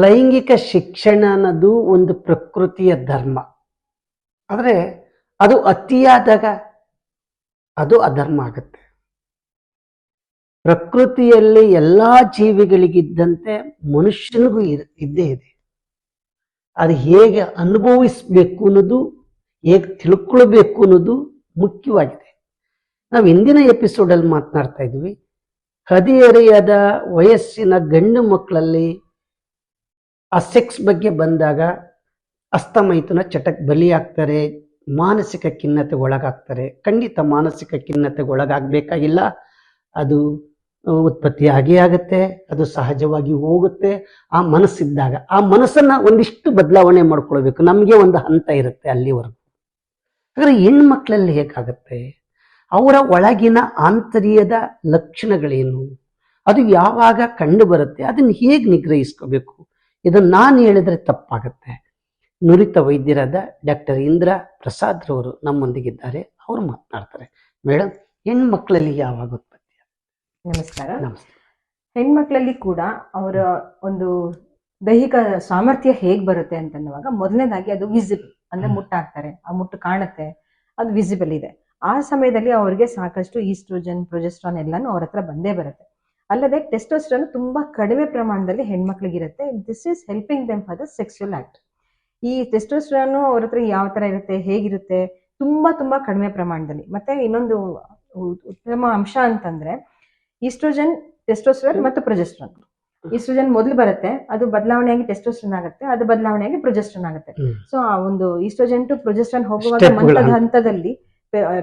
ಲೈಂಗಿಕ ಶಿಕ್ಷಣ ಅನ್ನೋದು ಒಂದು ಪ್ರಕೃತಿಯ ಧರ್ಮ. ಆದರೆ ಅದು ಅತಿಯಾದಾಗ ಅದು ಅಧರ್ಮ ಆಗುತ್ತೆ. ಪ್ರಕೃತಿಯಲ್ಲಿ ಎಲ್ಲ ಜೀವಿಗಳಿಗಿದ್ದಂತೆ ಮನುಷ್ಯನಿಗೂ ಇದ್ದೇ ಇದೆ. ಅದು ಹೇಗೆ ಅನುಭವಿಸ್ಬೇಕು ಅನ್ನೋದು, ಹೇಗೆ ತಿಳ್ಕೊಳ್ಬೇಕು ಅನ್ನೋದು ಮುಖ್ಯವಾಗಿದೆ. ನಾವು ಹಿಂದಿನ ಎಪಿಸೋಡಲ್ಲಿ ಮಾತನಾಡ್ತಾ ಇದ್ವಿ. ಹದಿಹರೆಯದ ವಯಸ್ಸಿನ ಗಂಡು ಮಕ್ಕಳಲ್ಲಿ ಆ ಸೆಕ್ಸ್ ಬಗ್ಗೆ ಬಂದಾಗ ಅಸ್ತಮೈಥುನ ಚಟಕ್ಕೆ ಬಲಿಯಾಗ್ತಾರೆ, ಮಾನಸಿಕ ಖಿನ್ನತೆಗೆ ಒಳಗಾಗ್ತಾರೆ. ಖಂಡಿತ ಮಾನಸಿಕ ಖಿನ್ನತೆಗೆ ಒಳಗಾಗಬೇಕಾಗಿಲ್ಲ. ಅದು ಉತ್ಪತ್ತಿ ಆಗೇ ಆಗುತ್ತೆ, ಅದು ಸಹಜವಾಗಿ ಹೋಗುತ್ತೆ. ಆ ಮನಸ್ಸಿದ್ದಾಗ, ಆ ಮನಸ್ಸನ್ನ ಒಂದಿಷ್ಟು ಬದಲಾವಣೆ ಮಾಡ್ಕೊಳ್ಬೇಕು. ನಮಗೆ ಒಂದು ಹಂತ ಇರುತ್ತೆ ಅಲ್ಲಿವರೆಗೂ. ಹಾಗಾದ್ರೆ ಹೆಣ್ಮಕ್ಳಲ್ಲಿ ಹೇಗಾಗುತ್ತೆ? ಅವರ ಒಳಗಿನ ಆಂತರ್ಯದ ಲಕ್ಷಣಗಳೇನು? ಅದು ಯಾವಾಗ ಕಂಡು ಬರುತ್ತೆ ಅದನ್ನು ಹೇಗೆ ನಿಗ್ರಹಿಸ್ಕೋಬೇಕು? ಇದನ್ನು ನಾನು ಹೇಳಿದ್ರೆ ತಪ್ಪಾಗುತ್ತೆ. ನುರಿತ ವೈದ್ಯರಾದ ಡಾಕ್ಟರ್ ಇಂದ್ರ ಪ್ರಸಾದ್ ರವರು ನಮ್ಮೊಂದಿಗಿದ್ದಾರೆ. ಅವರು ಮಾತನಾಡ್ತಾರೆ. ಮೇಡಮ್ ಹೆಣ್ಮಕ್ಳಲ್ಲಿ ಯಾವಾಗ ಉತ್ಪತ್ತಿ ನಮಸ್ಕಾರ. ನಮಸ್ತೆ. ಹೆಣ್ಮಕ್ಳಲ್ಲಿ ಕೂಡ ಅವರ ಒಂದು ದೈಹಿಕ ಸಾಮರ್ಥ್ಯ ಹೇಗ್ ಬರುತ್ತೆ ಅಂತನ್ನುವಾಗ ಮೊದಲನೇದಾಗಿ ಅದು ವಿಸಿಬಲ್ ಅಂದ್ರೆ. ಮುಟ್ಟಾಗ್ತಾರೆ. ಆ ಮುಟ್ಟು ಕಾಣುತ್ತೆ ಅದು ವಿಸಿಬಲ್ ಇದೆ. ಆ ಸಮಯದಲ್ಲಿ ಅವರಿಗೆ ಸಾಕಷ್ಟು ಈಸ್ಟ್ರೋಜನ್ ಪ್ರೊಜೆಸ್ಟ್ರಾನ್ ಎಲ್ಲಾನು ಅವ್ರ ಹತ್ರ ಬಂದೇ ಬರುತ್ತೆ. ಅಲ್ಲದೆ ಟೆಸ್ಟೋಸ್ಟ್ರನ್ ತುಂಬಾ ಕಡಿಮೆ ಪ್ರಮಾಣದಲ್ಲಿ ಹೆಣ್ಮಕ್ಳಿಗಿರುತ್ತೆ. This is helping them for the sexual act ಈ ಟೆಸ್ಟೋಸ್ಟ್ರಾನ್ ಅವ್ರ ಹತ್ರ ಯಾವ ತರ ಇರುತ್ತೆ ಹೇಗಿರುತ್ತೆ ತುಂಬಾ ತುಂಬಾ ಕಡಿಮೆ ಪ್ರಮಾಣದಲ್ಲಿ. ಮತ್ತೆ ಇನ್ನೊಂದು ಉತ್ತಮ ಅಂಶ ಅಂತಂದ್ರೆ ಈಸ್ಟ್ರೋಜನ್ ಟೆಸ್ಟೋಸ್ಟ್ರಾನ್ ಮತ್ತು ಪ್ರೊಜೆಸ್ಟ್ರಾನ್ ಈಸ್ಟ್ರೋಜನ್ ಮೊದಲು ಬರುತ್ತೆ ಅದು ಬದಲಾವಣೆಯಾಗಿ ಟೆಸ್ಟೋಸ್ಟ್ರನ್ ಆಗುತ್ತೆ ಅದು ಬದಲಾವಣೆಯಾಗಿ ಪ್ರೊಜೆಸ್ಟ್ರನ್ ಆಗುತ್ತೆ. ಸೊ ಆ ಒಂದು ಈಸ್ಟ್ರೋಜನ್ ಟು ಪ್ರೊಜೆಸ್ಟ್ರನ್ ಹೋಗುವಾಗ ಹಂತದಲ್ಲಿ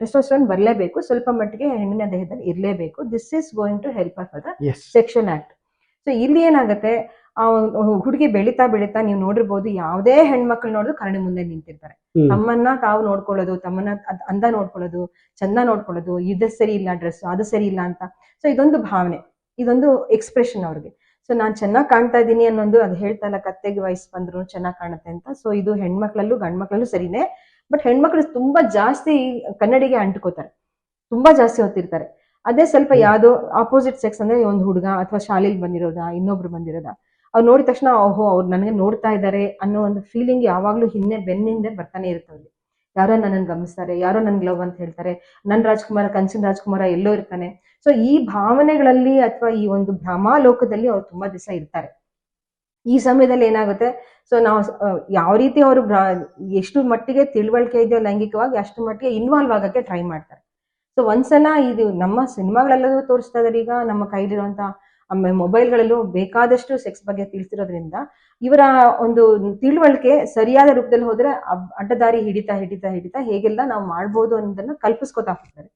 ಟೆಸ್ಟೋಸ್ಟ್ರಾನ್ ಬರಲೇಬೇಕು ಸ್ವಲ್ಪ ಮಟ್ಟಿಗೆ ಹೆಣ್ಣಿನ ದೇಹದಲ್ಲಿ ಇರಲೇಬೇಕು. This is going to help for the section act so ಇಲ್ಲಿ ಏನಾಗುತ್ತೆ ಆ ಹುಡುಗಿ ಬೆಳಿತಾ ಬೆಳಿತಾ ನೀವು ನೋಡಿರ್ಬೋದು ಯಾವುದೇ ಹೆಣ್ಮಕ್ಳು ನೋಡಿದ್ರು ಕರಡಿ ಮುಂದೆ ನಿಂತಿರ್ತಾರೆ. ತಮ್ಮನ್ನ ತಾವು ನೋಡ್ಕೊಳ್ಳೋದು ತಮ್ಮನ್ನ ಅದ್- ಅಂದ ನೋಡ್ಕೊಳ್ಳೋದು ಚಂದ ನೋಡ್ಕೊಳ್ಳೋದು ಇದು ಸರಿ ಇಲ್ಲ ಡ್ರೆಸ್ ಅದು ಸರಿ ಇಲ್ಲ ಅಂತ. ಸೊ ಇದೊಂದು ಭಾವನೆ ಇದೊಂದು ಎಕ್ಸ್ಪ್ರೆಷನ್ ಅವ್ರಿಗೆ. ಸೊ ನಾನ್ ಚೆನ್ನಾಗಿ ಕಾಣ್ತಾ ಇದ್ದೀನಿ ಅನ್ನೋದು ಅದು ಹೇಳ್ತಾ ಇಲ್ಲ ಕತ್ತೆಗೆ ವಯಸ್ಸು ಬಂದ್ರು ಚೆನ್ನಾಗಿ ಕಾಣುತ್ತೆ ಅಂತ. ಸೊ ಇದು ಹೆಣ್ಮಕ್ಳಲ್ಲೂ ಗಂಡ್ಮಕ್ಳಲ್ಲೂ ಸರಿನೇ ಬಟ್ ಹೆಣ್ಮಕ್ಳು ತುಂಬಾ ಜಾಸ್ತಿ ಕನ್ನಡಿಗೆ ಅಂಟ್ಕೋತಾರೆ. ತುಂಬಾ ಜಾಸ್ತಿ ಹೊತ್ತಿರ್ತಾರೆ. ಅದೇ ಸ್ವಲ್ಪ. ಯಾವ್ದೋ ಆಪೋಸಿಟ್ ಸೆಕ್ಸ್ ಅಂದ್ರೆ ಒಂದು ಹುಡುಗ ಅಥವಾ ಶಾಲೆಲಿ ಬಂದಿರೋದಾ ಇನ್ನೊಬ್ರು ಬಂದಿರೋದಾ ಅವ್ರು ನೋಡಿದ ತಕ್ಷಣ ಓಹೋ ಅವ್ರು ನನಗೆ ನೋಡ್ತಾ ಇದ್ದಾರೆ ಅನ್ನೋ ಒಂದು ಫೀಲಿಂಗ್ ಯಾವಾಗ್ಲೂ ಹಿಂದೆ ಬೆನ್ನಿಂದ ಬರ್ತಾನೆ ಇರುತ್ತೆ ಅವ್ರಿಗೆ. ಯಾರೋ ನನ್ನನ್ನು ಗಮನಿಸ್ತಾರೆ ಯಾರೋ ನನ್ ಲವ್ ಅಂತ ಹೇಳ್ತಾರೆ ನನ್ ರಾಜ್ಕುಮಾರ ಕನ್ಸಿನ ರಾಜ್ಕುಮಾರ ಎಲ್ಲೋ ಇರ್ತಾನೆ. ಸೊ ಈ ಭಾವನೆಗಳಲ್ಲಿ ಅಥವಾ ಈ ಒಂದು ಭ್ರಮಾಲೋಕದಲ್ಲಿ ಅವ್ರು ತುಂಬಾ ದಿವಸ ಇರ್ತಾರೆ. ಈ ಸಮಯದಲ್ಲಿ ಏನಾಗುತ್ತೆ? ಸೊ ನಾವು ಯಾವ ರೀತಿ ಅವರು ಎಷ್ಟು ಮಟ್ಟಿಗೆ ತಿಳುವಳಿಕೆ ಇದೆಯೋ ಲೈಂಗಿಕವಾಗಿ ಅಷ್ಟು ಮಟ್ಟಿಗೆ ಇನ್ವಾಲ್ವ್ ಆಗಕ್ಕೆ ಟ್ರೈ ಮಾಡ್ತಾರೆ. ಸೊ ಒಂದ್ಸಲ ಇದು ನಮ್ಮ ಸಿನಿಮಾಗಳೆಲ್ಲದೂ ತೋರಿಸ್ತಾ ಇದಾರೆ. ಈಗ ನಮ್ಮ ಕೈಲಿರುವಂತ ಆಮೇಲೆ ಮೊಬೈಲ್ಗಳಲ್ಲೂ ಬೇಕಾದಷ್ಟು ಸೆಕ್ಸ್ ಬಗ್ಗೆ ತಿಳಿಸಿರೋದ್ರಿಂದ ಇವರ ಒಂದು ತಿಳುವಳಿಕೆ ಸರಿಯಾದ ರೂಪದಲ್ಲಿ ಹೋದ್ರೆ ಅಡ್ಡದಾರಿ ಹಿಡಿತಾ ಹಿಡಿತಾ ಹಿಡಿತಾ ಹೇಗೆಲ್ಲ ನಾವು ಮಾಡ್ಬೋದು ಅನ್ನೋದನ್ನ ಕಲ್ಪಿಸ್ಕೊತಾ ಹೋಗ್ತಾರೆ.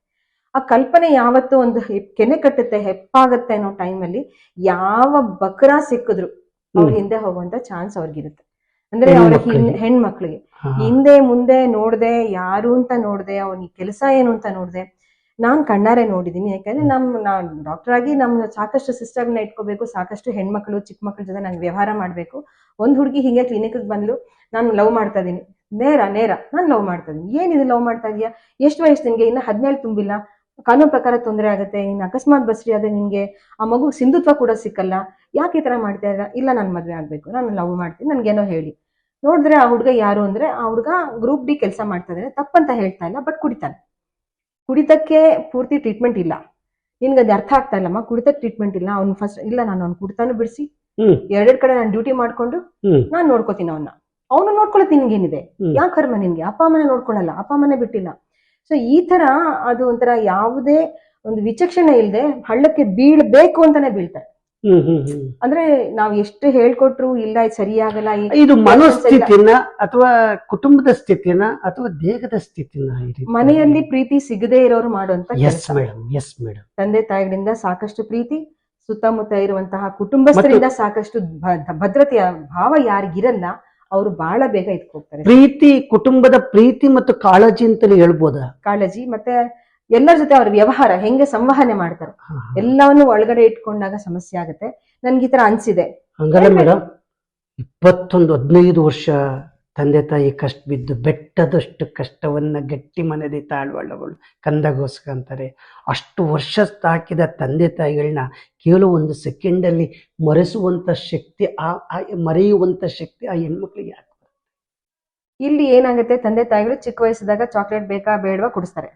ಆ ಕಲ್ಪನೆ ಯಾವತ್ತು ಒಂದು ಕೆನೆ ಕಟ್ಟುತ್ತೆ, ಹೆಪ್ಪಾಗುತ್ತೆ ಅನ್ನೋ ಟೈಮಲ್ಲಿ ಯಾವ ಬಕ್ರಾ ಸಿಕ್ಕಿದ್ರು ಅವ್ರ ಹಿಂದೆ ಹೋಗುವಂತ ಚಾನ್ಸ್ ಅವ್ರಿಗಿರುತ್ತೆ. ಅಂದ್ರೆ ಅವ್ರ ಹೆಣ್ಮಕ್ಳಿಗೆ. ಹಿಂದೆ ಮುಂದೆ ನೋಡ್ದೆ ಯಾರು ಅಂತ ನೋಡ್ದೆ ಅವನಿಗೆ ಕೆಲಸ ಏನು ಅಂತ ನೋಡ್ದೆ ನಾನ್ ಕಣ್ಣಾರೆ ನೋಡಿದೀನಿ. ಯಾಕಂದ್ರೆ ನಮ್ ನಾನ್ ಡಾಕ್ಟರ್ ಆಗಿ ನಮ್ ಸಾಕಷ್ಟು ಸಿಸ್ಟರ್ನ ಇಟ್ಕೋಬೇಕು ಸಾಕಷ್ಟು ಹೆಣ್ಮಕ್ಳು ಚಿಕ್ಕ ಮಕ್ಳ ಜೊತೆ ನಾನು ವ್ಯವಹಾರ ಮಾಡ್ಬೇಕು. ಒಂದ್ ಹುಡುಗಿ ಹಿಂಗೆ ಕ್ಲಿನಿಕ್ ಬಂದ್ಲು ನಾನು ಲವ್ ಮಾಡ್ತಾ ಇದೀನಿ. ನೇರ ನೇರ ನಾನು ಲವ್ ಮಾಡ್ತಾ ಇದೀನಿ. ಏನಿದು ಲವ್ ಮಾಡ್ತಾ ಇದೀಯಾ? ಎಷ್ಟು ವಯಸ್ಸು ನಿನ್ಗೆ ಇನ್ನ ಹದಿನೇಳು ತುಂಬಿಲ್ಲ. ಕಾನೂನು ಪ್ರಕಾರ ತೊಂದರೆ ಆಗುತ್ತೆ ಇನ್ನು ಅಕಸ್ಮಾತ್ ಬಸ್ರಿ ಆದ್ರೆ ನಿಮಗೆ ಆ ಮಗು ಸಿಂಧುತ್ವ ಕೂಡ ಸಿಕ್ಕಲ್ಲ. ಯಾಕೆ ಈ ತರ ಮಾಡ್ತಾ ಇಲ್ಲ ಇಲ್ಲ ನಾನು ಮದುವೆ ಆಗಬೇಕು ನಾನು ಲವ್ ಮಾಡ್ತೀನಿ ನನಗೇನೋ ಹೇಳಿ. ನೋಡಿದ್ರೆ ಆ ಹುಡುಗ ಯಾರು ಅಂದ್ರೆ ಆ ಹುಡುಗ ಗ್ರೂಪ್ ಡಿ ಕೆಲಸ ಮಾಡ್ತಾ ಇದ್ದಾರೆ ತಪ್ಪಂತ ಹೇಳ್ತಾ ಇಲ್ಲ ಬಟ್ ಕುಡಿತಾನೆ. ಕುಡಿತಕ್ಕೆ ಪೂರ್ತಿ ಟ್ರೀಟ್ಮೆಂಟ್ ಇಲ್ಲ. ನಿನ್ಗೆ ಅದು ಅರ್ಥ ಆಗ್ತಾ ಇಲ್ಲಮ್ಮ ಕುಡಿತಕ್ಕೆ ಟ್ರೀಟ್ಮೆಂಟ್ ಇಲ್ಲ. ಅವ್ನು ಫಸ್ಟ್ ಇಲ್ಲ ನಾನು ಅವ್ನು ಕುಡಿತಾನು ಬಿಡಿಸಿ. ಎರಡೆರಡು ಕಡೆ ನಾನು ಡ್ಯೂಟಿ ಮಾಡ್ಕೊಂಡು. ನಾನು ನೋಡ್ಕೋತೀನಿ ಅವನ್ನ ಅವನು ನೋಡ್ಕೊಳತ್ ನಿನ್ಗೇನಿದೆ? ಏನಿದೆ ಯಾಕೆ ಕರ್ಮ ನಿನ್ಗೆ? ಅಪ್ಪ ಅಮ್ಮನೆ ನೋಡ್ಕೊಳಲ್ಲ ಅಪ್ಪ ಅಮ್ಮನೆ ಬಿಟ್ಟಿಲ್ಲ. ಸೊ ಈ ತರ ಅದು ಒಂಥರ ಯಾವುದೇ ಒಂದು ವಿಚಕ್ಷಣೆ ಇಲ್ಲದೆ ಹಳ್ಳಕ್ಕೆ ಬೀಳ್ಬೇಕು ಅಂತಾನೆ ಬೀಳ್ತಾರೆ. ಅಂದ್ರೆ ನಾವ್ ಎಷ್ಟು ಹೇಳ್ಕೊಟ್ರು ಇಲ್ಲ ಸರಿಯಾಗಲ್ಲ ಇದು ಮನೋಸ್ಥಿತಿನ ಅಥವಾ ಕುಟುಂಬದ ಸ್ಥಿತಿನ ಅಥವಾ ದೇಹದ ಸ್ಥಿತಿನ? ಮನೆಯಲ್ಲಿ ಪ್ರೀತಿ ಸಿಗದೇ ಇರೋರು ಮಾಡುವಂತ ತಂದೆ ತಾಯಿಗಳಿಂದ ಸಾಕಷ್ಟು ಪ್ರೀತಿ ಸುತ್ತಮುತ್ತ ಇರುವಂತಹ ಕುಟುಂಬಸ್ಥರಿಂದ ಸಾಕಷ್ಟು ಭದ್ರತೆಯ ಭಾವ ಯಾರಿಗಿರಲ್ಲ. ಅವರು ಬಹಳ ಬೇಗ ಇದ್ಕೋಗ್ತಾರೆ ಪ್ರೀತಿ ಕುಟುಂಬದ ಪ್ರೀತಿ ಮತ್ತು ಕಾಳಜಿ ಅಂತಲೇ ಹೇಳ್ಬೋದಾ? ಕಾಳಜಿ ಮತ್ತೆ ಎಲ್ಲರ ಜೊತೆ ಅವ್ರ ವ್ಯವಹಾರ ಹೆಂಗೆ ಸಂವಹನೆ ಮಾಡ್ತಾರೆ. ಎಲ್ಲವನ್ನು ಒಳಗಡೆ ಇಟ್ಕೊಂಡಾಗ ಸಮಸ್ಯೆ ಆಗುತ್ತೆ. ನನ್ಗೆ ಈ ತರ ಅನ್ಸಿದೆ. ಹಂಗಲ್ಲ ಮೇಡಮ್ ಇಪ್ಪತ್ತೊಂದು ಹದಿನೈದು ವರ್ಷ ತಂದೆ ತಾಯಿ ಕಷ್ಟ ಬಿದ್ದು ಬೆಟ್ಟದಷ್ಟು ಕಷ್ಟವನ್ನು ಗಟ್ಟಿ ಮನದಿ ತಾಳ್ವಳ್ಳವಳು ಕಂದಗೋಸ್ಕರ ಅಂತಾರೆ. ಅಷ್ಟು ವರ್ಷ ತಾಕಿದ ತಂದೆ ತಾಯಿಗಳನ್ನ ಕೇವಲ ಒಂದು ಸೆಕೆಂಡಲ್ಲಿ ಮರೆಸುವಂಥ ಶಕ್ತಿ, ಆ ಮರೆಯುವಂಥ ಶಕ್ತಿ ಆ ಹೆಣ್ಮಕ್ಳಿಗೆ ಬರುತ್ತೆ? ಇಲ್ಲಿ ಏನಾಗುತ್ತೆ? ತಂದೆ ತಾಯಿಗಳು ಚಿಕ್ಕ ವಯಸ್ಸಿದಾಗ ಚಾಕ್ಲೇಟ್ ಬೇಕಾ ಬೇಡವಾ ಕೊಡಿಸ್ತಾರೆ.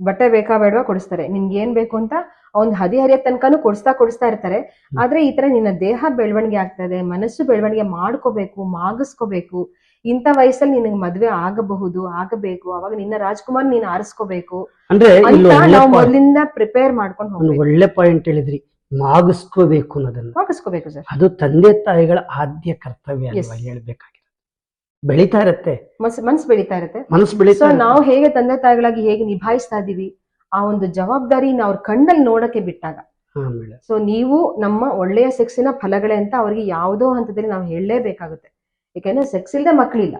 ಬಟ್ಟೆ ಬೇಕಾ ಬೇಡವಾ ಕೊಡಿಸ್ತಾರೆ. ನಿಮ್ಗೆ ಏನು ಬೇಕು ಅಂತ ಒಂದು ಹದಿಹರಿಯ ತನಕನೂ ಕೊಡಿಸ್ತಾ ಕೊಡಿಸ್ತಾ ಇರ್ತಾರೆ. ಆದ್ರೆ ಈ ತರ ನಿನ್ನ ದೇಹ ಬೆಳವಣಿಗೆ ಆಗ್ತದೆ ಮನಸ್ಸು ಬೆಳವಣಿಗೆ ಮಾಡ್ಕೋಬೇಕು ಮಾಗಿಸ್ಕೋಬೇಕು. ಇಂಥ ವಯಸ್ಸಲ್ಲಿ ನಿನಗೆ ಮದ್ವೆ ಆಗಬಹುದು ಆಗಬೇಕು. ಅವಾಗ ನಿನ್ನ ರಾಜ್ಕುಮಾರ್ ನೀನ್ ಆರಿಸ್ಕೋಬೇಕು. ಅಂದ್ರೆ ನಾವು ಮೊದಲಿಂದ ಪ್ರಿಪೇರ್ ಮಾಡ್ಕೊಂಡು ಹೋಗ್ಬೇಕು. ಒಳ್ಳೆ ಪಾಯಿಂಟ್ ಹೇಳಿದ್ರಿ. ಮಾಗಿಸ್ಕೋಬೇಕು ಅನ್ನೋದನ್ನ. ಮಾಗಿಸ್ಕೋಬೇಕು ಸರ್. ಅದು ತಂದೆ ತಾಯಿಗಳ ಆದ್ಯ ಕರ್ತವ್ಯ ಅಲ್ವಾ ಬೆಳಿತಾ ಇರತ್ತೆ. ಮನ್ಸ್ ಮನ್ಸ್ ಬೆಳೀತಾ ಇರುತ್ತೆ. ಮನಸ್ಸು ಬೆಳಿತಾ ಬೆಳೀತಾ ಇರತ್ತೆ. ನಾವು ಹೇಗೆ ತಂದೆ ತಾಯಿಗಳಾಗಿ ಹೇಗೆ ನಿಭಾಯಿಸ್ತಾ ಇದೀವಿ ಆ ಒಂದು ಜವಾಬ್ದಾರಿನ ಅವ್ರ ಕಣ್ಣಲ್ಲಿ ನೋಡಕ್ಕೆ ಬಿಟ್ಟಾಗ. ಸೊ ನೀವು ನಮ್ಮ ಒಳ್ಳೆಯ ಸೆಕ್ಸಿನ ಫಲಗಳೇ ಅಂತ ಅವ್ರಿಗೆ ಯಾವುದೋ ಹಂತದಲ್ಲಿ ನಾವು ಹೇಳಲೇಬೇಕಾಗುತ್ತೆ. ಯಾಕೆಂದ್ರೆ ಸೆಕ್ಸ್ ಇಲ್ಲದೆ ಮಕ್ಕಳಿಲ್ಲ.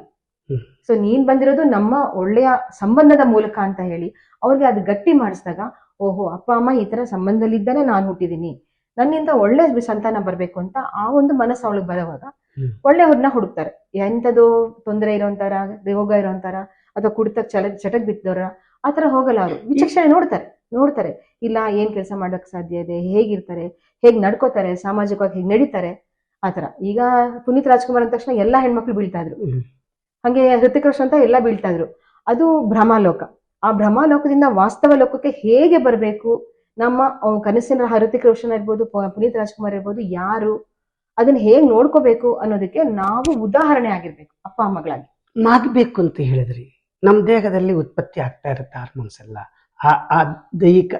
ಸೊ ನೀನ್ ಬಂದಿರೋದು ನಮ್ಮ ಒಳ್ಳೆಯ ಸಂಬಂಧದ ಮೂಲಕ ಅಂತ ಹೇಳಿ ಅವ್ರಿಗೆ ಅದು ಗಟ್ಟಿ ಮಾಡಿಸಿದಾಗ ಓಹೋ ಅಪ್ಪ ಅಮ್ಮ ಈ ತರ ಸಂಬಂಧದಲ್ಲಿದ್ದಾನೆ ನಾನು ಹುಟ್ಟಿದೀನಿ ನನ್ನಿಂದ ಒಳ್ಳೆ ಸಂತಾನ ಬರ್ಬೇಕು ಅಂತ ಆ ಒಂದು ಮನಸ್ಸು ಅವಳಿಗೆ ಬರುವಾಗ ಒಳ್ಳೆ ಒಳ್ಳೆಯವ್ರನ್ನ ಹುಡುಕ್ತಾರೆ. ಎಂಥದ್ದು ತೊಂದರೆ ಇರೋಂತಾರ ರೋಗ ಇರೋಂತಾರ ಅಥವಾ ಕುಡಿತ ಚಲ ಚಟಕ್ ಬಿದ್ದವ್ರ ಆ ಥರ ಹೋಗಲ್ಲ ಅವರು. ವಿಚಕ್ಷಣೆ ನೋಡ್ತಾರೆ ನೋಡ್ತಾರೆ. ಇಲ್ಲ ಏನ್ ಕೆಲಸ ಮಾಡಕ್ ಸಾಧ್ಯ ಇದೆ ಹೇಗಿರ್ತಾರೆ ಹೇಗ್ ನಡ್ಕೋತಾರೆ ಸಾಮಾಜಿಕವಾಗಿ ಹೇಗ್ ನಡೀತಾರೆ ಆತರ ಈಗ ಪುನೀತ್ ರಾಜ್ಕುಮಾರ್ ಅಂದ ತಕ್ಷಣ ಎಲ್ಲಾ ಹೆಣ್ಮಕ್ಳು ಬೀಳ್ತಾ ಇದ್ರು. ಹಂಗೆ ಹೃತಿಕ್ ರೋಷನ್ ಅಂತ ಎಲ್ಲ ಬೀಳ್ತಾ ಇದ್ರು. ಅದು ಭ್ರಮಾಲೋಕ. ಆ ಭ್ರಮಾಲೋಕದಿಂದ ವಾಸ್ತವ ಲೋಕಕ್ಕೆ ಹೇಗೆ ಬರಬೇಕು? ನಮ್ಮ ಕನಸಿನ ಹೃತಿಕ್ ರೋಷನ್ ಇರ್ಬೋದು ಪುನೀತ್ ರಾಜ್ಕುಮಾರ್ ಇರ್ಬೋದು ಯಾರು? ಅದನ್ನ ಹೇಗ್ ನೋಡ್ಕೋಬೇಕು ಅನ್ನೋದಕ್ಕೆ ನಾವು ಉದಾಹರಣೆ ಆಗಿರ್ಬೇಕು ಅಪ್ಪ ಅಮ್ಮಗಳಾಗಿ. ಮಾಗಬೇಕು ಅಂತ ಹೇಳಿದ್ರಿ. ನಮ್ಮ ದೇಹದಲ್ಲಿ ಉತ್ಪತ್ತಿ ಆಗ್ತಾ ಇರುತ್ತೆ ಹಾರ್ಮೋನ್ಸ್ ಎಲ್ಲ. ಆ ಆ ದೈಹಿಕ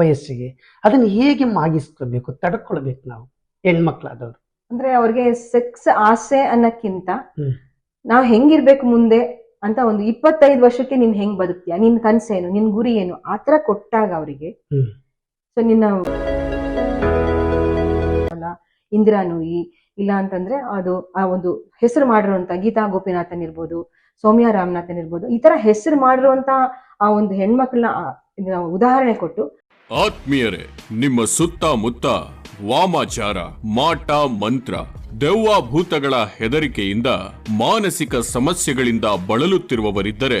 ವಯಸ್ಸಿಗೆ. ಅದನ್ನ ಹೇಗೆ ಮಾಗಿಸ್ಕೋಬೇಕು ತಡ್ಕೊಳ್ಬೇಕು ನಾವು ಹೆಣ್ಮಕ್ಳಾದವ್ರು? ಅಂದ್ರೆ ಅವ್ರಿಗೆ ಸೆಕ್ಸ್ ಆಸೆ ಅನ್ನಕ್ಕಿಂತ ನಾವು ಹೆಂಗಿರ್ಬೇಕು ಮುಂದೆ ಅಂತ ಒಂದು ಇಪ್ಪತ್ತೈದು ವರ್ಷಕ್ಕೆ ನೀನ್ ಹೆಂಗ್ ಬದುಕ್ತೀಯ? ನಿನ್ ಕನ್ಸೇನು ನಿನ್ ಗುರಿ ಏನು? ಆತರ ಕೊಟ್ಟಾಗ ಅವರಿಗೆ ಸೊ ನಿನ್ನ ಇಂದಿರಾನುಯಿ ಇಂದಿರಾ ನೂಯಿ ಇಲ್ಲ ಅಂತಂದ್ರೆ ಅದು ಆ ಒಂದು ಹೆಸರು ಮಾಡಿರುವಂತ ಗೀತಾ ಗೋಪಿನಾಥನ್ ಇರ್ಬೋದು ಸೌಮ್ಯ ರಾಮನಾಥನ್ ಇರ್ಬೋದು ಈ ತರ ಹೆಸರು ಮಾಡಿರುವಂತ ಆ ಒಂದು ಹೆಣ್ಮಕ್ಳನ್ನ ಉದಾಹರಣೆ ಕೊಟ್ಟು. ಆತ್ಮೀಯರೇ, ನಿಮ್ಮ ಸುತ್ತಮುತ್ತ ವಾಮಾಚಾರ, ಮಾಟ, ಮಂತ್ರ, ದೆವ್ವ ಭೂತಗಳ ಹೆದರಿಕೆಯಿಂದ ಮಾನಸಿಕ ಸಮಸ್ಯೆಗಳಿಂದ ಬಳಲುತ್ತಿರುವವರಿದ್ದರೆ